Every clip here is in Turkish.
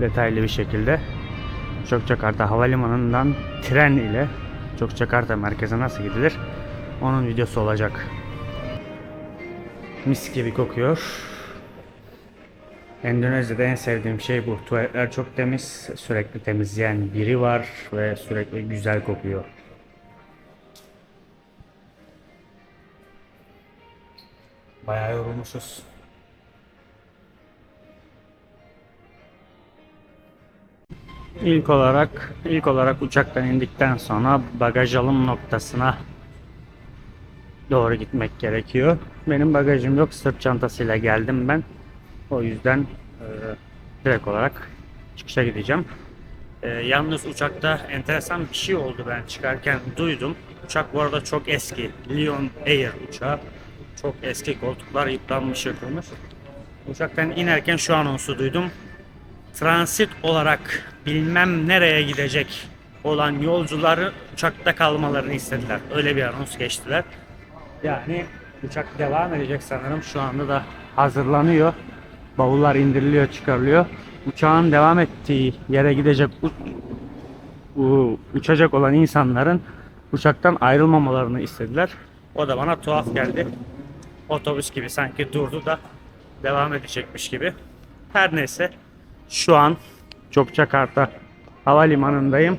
detaylı bir şekilde Çokçakarta Havalimanı'ndan tren ile Çokçakarta merkeze nasıl gidilir onun videosu olacak. Mis gibi kokuyor. Endonezya'da en sevdiğim şey bu. Tuvaletler çok temiz, sürekli temizleyen biri var ve sürekli güzel kokuyor. Bayağı yorulmuşuz. İlk olarak ilk olarak uçaktan indikten sonra bagaj alım noktasına doğru gitmek gerekiyor. Benim bagajım yok. Sırt çantasıyla geldim ben. O yüzden e, direkt olarak çıkışa gideceğim. E, yalnız uçakta enteresan bir şey oldu ben çıkarken duydum. Uçak bu arada çok eski. Lion Air uçağı. Çok eski koltuklar yıpranmış yıkılmış. Uçaktan inerken şu anonsu duydum. Transit olarak bilmem nereye gidecek olan yolcuları uçakta kalmalarını istediler. Öyle bir anons geçtiler. Yani uçak devam edecek sanırım. Şu anda da hazırlanıyor. Bavullar indiriliyor, çıkarılıyor. Uçağın devam ettiği yere gidecek uçacak olan insanların uçaktan ayrılmamalarını istediler. O da bana tuhaf geldi. Otobüs gibi sanki durdu da devam edecekmiş gibi. Her neyse şu an Çokçakarta Havalimanı'ndayım.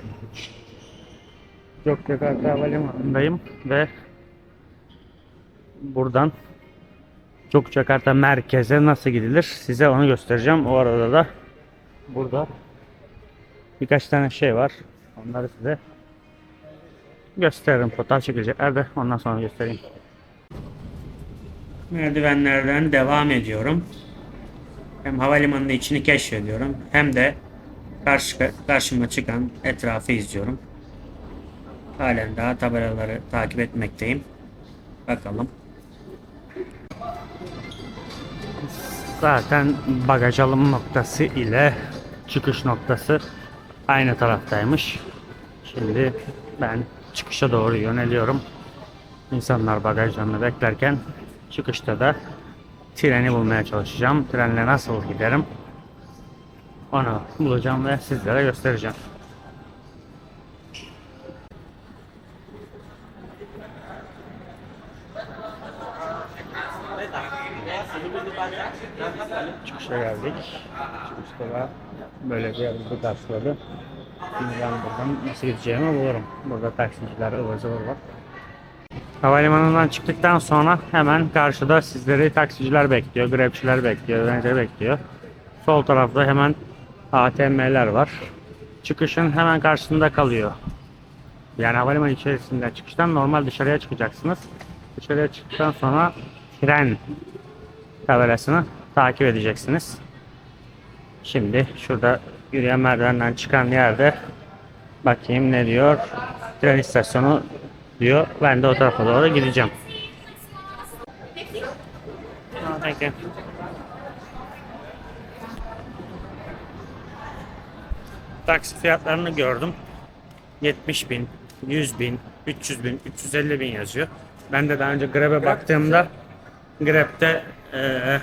Çokçakarta Havalimanı'ndayım ve buradan Çokçakarta merkeze nasıl gidilir size onu göstereceğim. O arada da burada birkaç tane şey var. Onları size gösteririm. Fotoğraf çekilecekler de ondan sonra göstereyim. Merdivenlerden devam ediyorum. Hem havalimanının içini keşfediyorum hem de karşı, karşıma çıkan etrafı izliyorum. Halen daha tabelaları takip etmekteyim. Bakalım. Zaten bagaj alım noktası ile çıkış noktası aynı taraftaymış. Şimdi ben çıkışa doğru yöneliyorum. İnsanlar bagajlarını beklerken çıkışta da treni bulmaya çalışacağım. Trenle nasıl giderim? Onu bulacağım ve sizlere göstereceğim. Çıkışa geldik. Çıkışta da böyle bir yarısı karşıladı. Şimdi ben buradan nasıl gideceğimi bulurum. Burada taksiciler ıvır zıvır var. Havalimanından çıktıktan sonra hemen karşıda sizleri taksiciler bekliyor, grabçiler bekliyor, bence bekliyor. Sol tarafta hemen ATM'ler var. Çıkışın hemen karşısında kalıyor. Yani havalimanı içerisinde çıkıştan normal dışarıya çıkacaksınız. Dışarıya çıktıktan sonra tren tabelasını takip edeceksiniz. Şimdi şurada yürüyen merdivenden çıkan yerde bakayım ne diyor. Tren istasyonu diyor. Ben de o tarafa doğru gideceğim. Thank you. Taksi fiyatlarını gördüm. 70 bin, 100 bin, 300 bin, 350 bin yazıyor. Ben de daha önce Grab'e baktığımda Grab'de eee,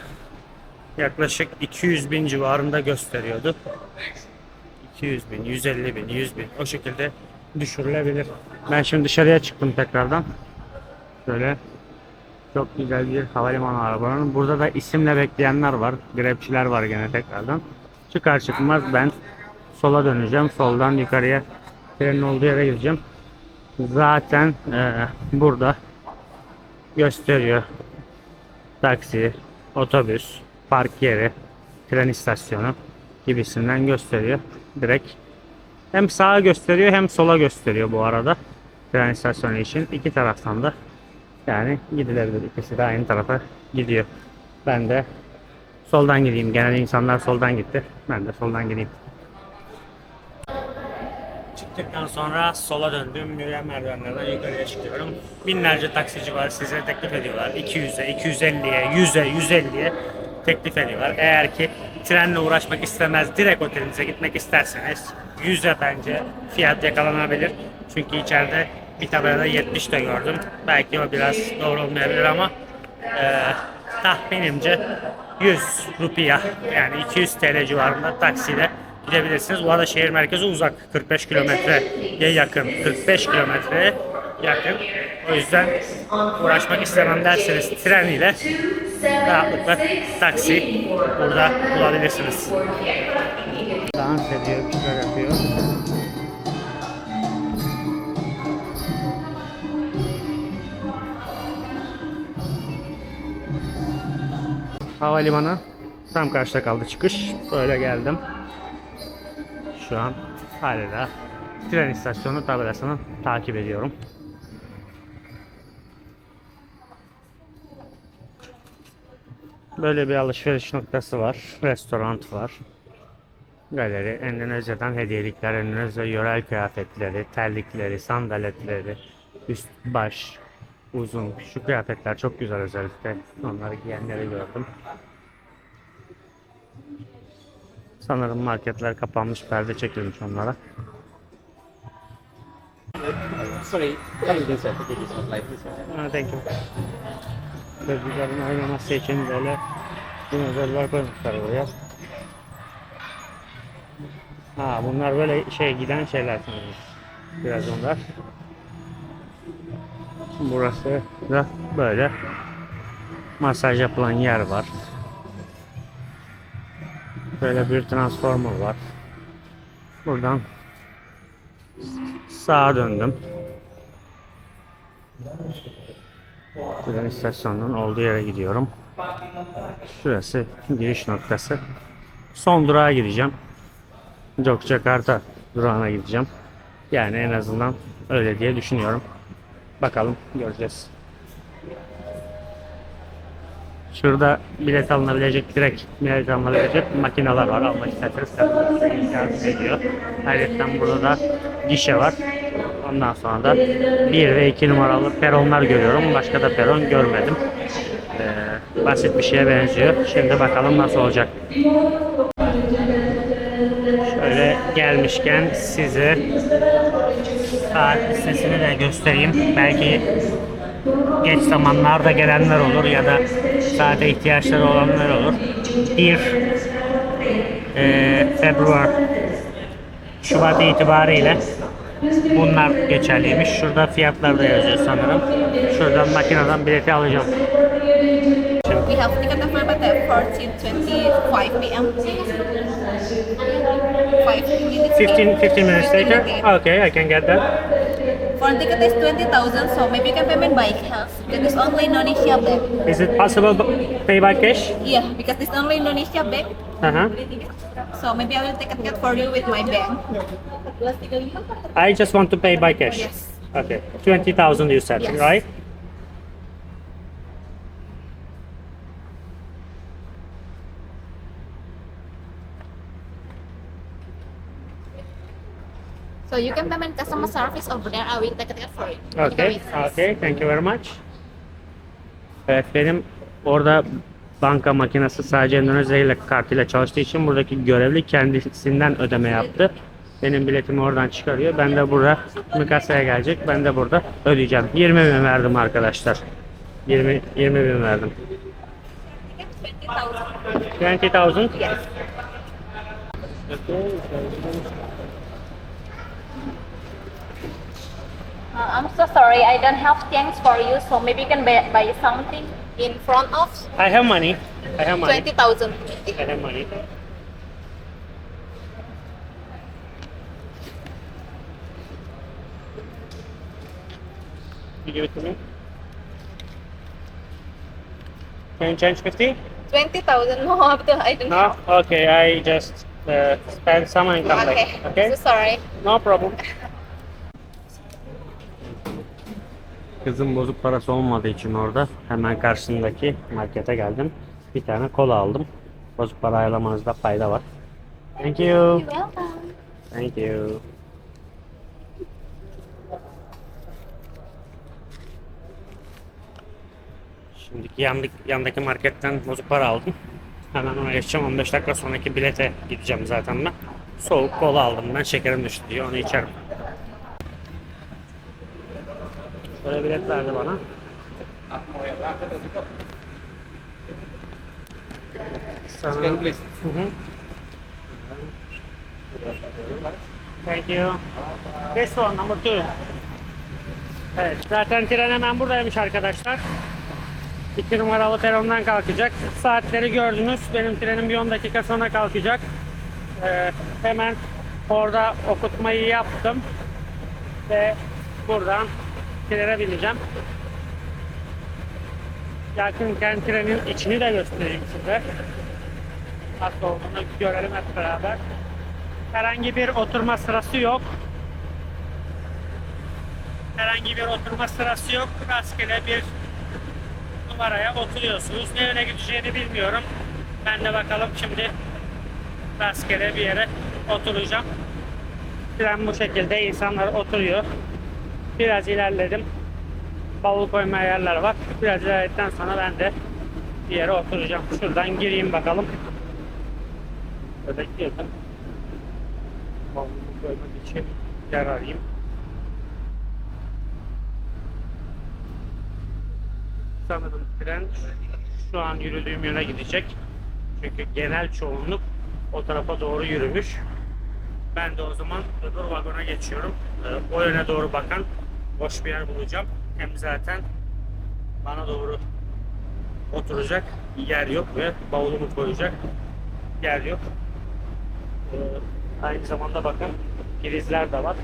yaklaşık 200 bin civarında gösteriyordu. 200 bin, 150 bin, 100 bin o şekilde düşürülebilir. Ben şimdi dışarıya çıktım tekrardan. Şöyle çok güzel bir havalimanı arabanın. Burada da isimle bekleyenler var. Grabçiler var gene tekrardan. Çıkar çıkmaz ben sola döneceğim. Soldan yukarıya trenin olduğu yere gideceğim. Zaten eee, burada gösteriyor. Taksi, otobüs, park yeri, tren istasyonu gibisinden gösteriyor. Direkt hem sağa gösteriyor hem sola gösteriyor bu arada. Tren istasyonu için iki taraftan da yani gidilebilir. İkisi de aynı tarafa gidiyor. Ben de soldan gideyim. Genelde insanlar soldan gitti. Ben de soldan gideyim. Çıktıktan sonra sola döndüm. Yürüyen merdivenlerden yukarıya çıkıyorum. Binlerce taksici var. Size teklif ediyorlar. 200'e, 250'ye, 100'e, 150'ye teklif ediyorlar. Eğer ki trenle uğraşmak istemez, direkt otelinize gitmek isterseniz 100'e bence fiyat yakalanabilir. Çünkü içeride bir tabelada 70 de gördüm. Belki o biraz doğru olmayabilir ama eee tahminimce 100 rupiya yani 200 TL civarında taksiyle gidebilirsiniz. Bu arada şehir merkezi uzak. 45 kilometreye yakın. 45 kilometreye yakın. O yüzden uğraşmak istemem derseniz tren ile rahatlıkla taksi burada bulabilirsiniz. Dans ediyor, şeyler yapıyor. Havalimanı tam karşıda kaldı çıkış. Böyle geldim. Şu an hala tren istasyonu tabelasını takip ediyorum. Böyle bir alışveriş noktası var. Restoran var. Galeri, Endonezya'dan hediyelikler, Endonezya yörel kıyafetleri, terlikleri, sandaletleri, üst baş, uzun. Şu kıyafetler çok güzel özellikle. Onları giyenleri gördüm. Sanırım marketler kapanmış, perde çekilmiş onlara. Sorry? Ha, thank you. Çocukların oynaması için böyle dinozorlar koymuşlar buraya. Ha bunlar böyle şey giden şeyler sanırım. Biraz onlar. Burası da böyle masaj yapılan yer var. Böyle bir transformer var. Buradan sağa döndüm. Tren istasyonunun olduğu yere gidiyorum. Şurası giriş noktası. Son durağa gideceğim. Yogyakarta durağına gideceğim. Yani en azından öyle diye düşünüyorum. Bakalım göreceğiz. Şurada bilet alınabilecek, direkt bilet alınabilecek makineler var. Almak isterseniz kendinize yardım ediyor. Ayrıca burada da gişe var. Ondan sonra da 1 ve 2 numaralı peronlar görüyorum. Başka da peron görmedim. Ee, basit bir şeye benziyor. Şimdi bakalım nasıl olacak. Şöyle gelmişken size saat listesini de göstereyim. Belki geç zamanlarda gelenler olur ya da saate ihtiyaçları olanlar olur. 1 e, Februar Şubat itibariyle bunlar geçerliymiş. Şurada fiyatlar da yazıyor sanırım. Şuradan makineden bileti alacağım. We have ticket available at 14:25 p.m. 5 minutes. 15, 15 minutes later? Okay, I can get that. For ticket is 20,000, so maybe you can payment by cash. Because it's only Indonesia bank. Is it possible to pay by cash? Yeah, because it's only Indonesia bank. Uh-huh. So maybe I will take a ticket for you with my bank. I just want to pay by cash. Yes. Okay. 20,000 you said, Yes. right? So you can payment customer service over there. I will take ticket for you. Okay. Okay. Thank you very much. Evet benim orada banka makinesi sadece Endonezya ile kartıyla çalıştığı için buradaki görevli kendisinden ödeme yaptı. Benim biletimi oradan çıkarıyor. Ben de burada Mikasa'ya gelecek. Ben de burada ödeyeceğim. 20 bin verdim arkadaşlar. 20 20 bin verdim. 20,000. 20,000? Yes. Uh, I'm so sorry, I don't have things for you, so maybe you can buy, buy something in front of I have money. I have money. 20,000. I have money. You give it to me. Can you change 50? 20,000 no, I don't No? Okay, I just uh, spend some and come Okay. back. Okay? So sorry. No problem. Kızım bozuk parası olmadığı için orada hemen karşısındaki markete geldim. Bir tane kola aldım. Bozuk para ayarlamanızda fayda var. Thank you. Thank you. Şimdiki yandık, yandaki marketten bozuk para aldım. Hemen ona geçeceğim. 15 dakika sonraki bilete gideceğim zaten ben. Soğuk kola aldım ben. Şekerim düştü diyor. Onu içerim. Şöyle bilet verdi bana. Sana... Hı hı. Thank you. This one, number two. Evet, zaten tren hemen buradaymış arkadaşlar. 2 numaralı perondan kalkacak. Saatleri gördünüz. Benim trenim bir 10 dakika sonra kalkacak. Ee, hemen orada okutmayı yaptım. Ve buradan trene bineceğim. Yakınken trenin içini de göstereyim size. Nasıl olduğunu görelim hep beraber. Herhangi bir oturma sırası yok. Herhangi bir oturma sırası yok. Rastgele bir numaraya oturuyorsunuz. Ne yöne gideceğini bilmiyorum. Ben de bakalım şimdi rastgele bir yere oturacağım. Tren bu şekilde insanlar oturuyor. Biraz ilerledim. Bavul koyma yerler var. Biraz ilerledikten sonra ben de bir yere oturacağım. Şuradan gireyim bakalım. Böyle girdim. Bavulu koymak için yer arayayım. Sanırım tren şu an yürüdüğüm yöne gidecek. Çünkü genel çoğunluk o tarafa doğru yürümüş. Ben de o zaman öbür vagona geçiyorum. Ee, O yöne doğru bakan boş bir yer bulacağım. Hem zaten bana doğru oturacak yer yok ve bavulumu koyacak yer yok. Ee, aynı zamanda bakın prizler de var.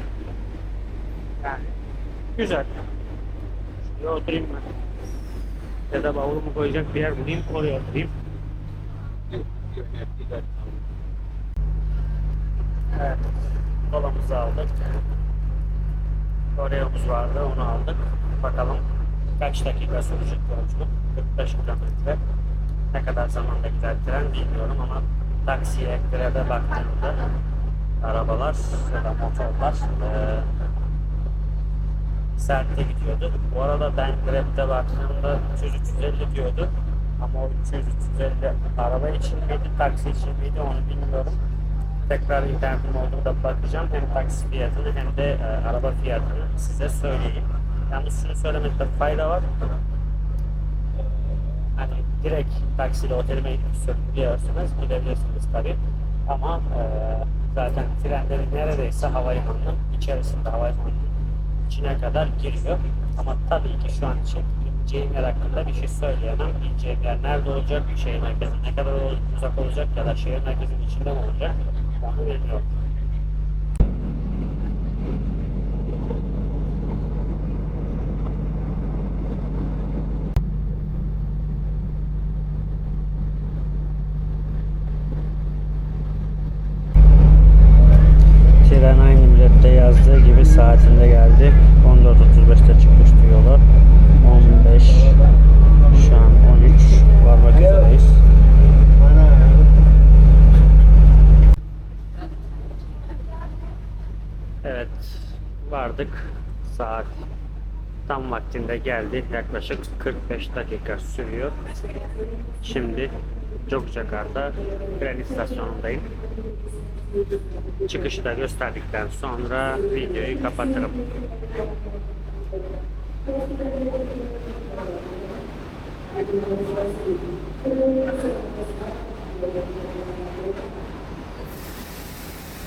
Yani güzel. Şuraya oturayım ben. Ya da bavulumu koyacak bir yer bulayım oraya oturayım. Evet. Kolamızı aldık. Oreo'muz vardı onu aldık. Bakalım kaç dakika sürecek yolculuk? 45 kilometre. Ne kadar zamanda gider tren bilmiyorum ama taksiye, grebe baktığımda arabalar ya da motorlar eee sertte gidiyordu. Bu arada ben Grab'de baktığımda 300-350 diyordu. Ama o 300-350 araba için miydi, taksi için miydi onu bilmiyorum. Tekrar internetim olduğunda bakacağım. Hem taksi fiyatını hem de e, araba fiyatını size söyleyeyim. Yalnız şunu söylemekte fayda var. Hani direkt taksiyle otelime gidip gidebilirsiniz tabii. Ama e, zaten trenlerin neredeyse havalimanının içerisinde havalimanının içine kadar giriyor. Ama tabii ki şu an için gideceğim yer hakkında bir şey söyleyemem. Gideceğim yer nerede olacak, şehir merkezine ne kadar uzak olacak ya da şehir merkezinin içinde mi olacak. Tren aynı bilette yazdığı gibi saatinde geldi. 14.35'te çıkmıştı yola. 15 şu an 13 varmak üzereyiz. Evet vardık. Saat tam vaktinde geldi. Yaklaşık 45 dakika sürüyor. Şimdi Jogjakarta tren istasyonundayım. Çıkışı da gösterdikten sonra videoyu kapatırım.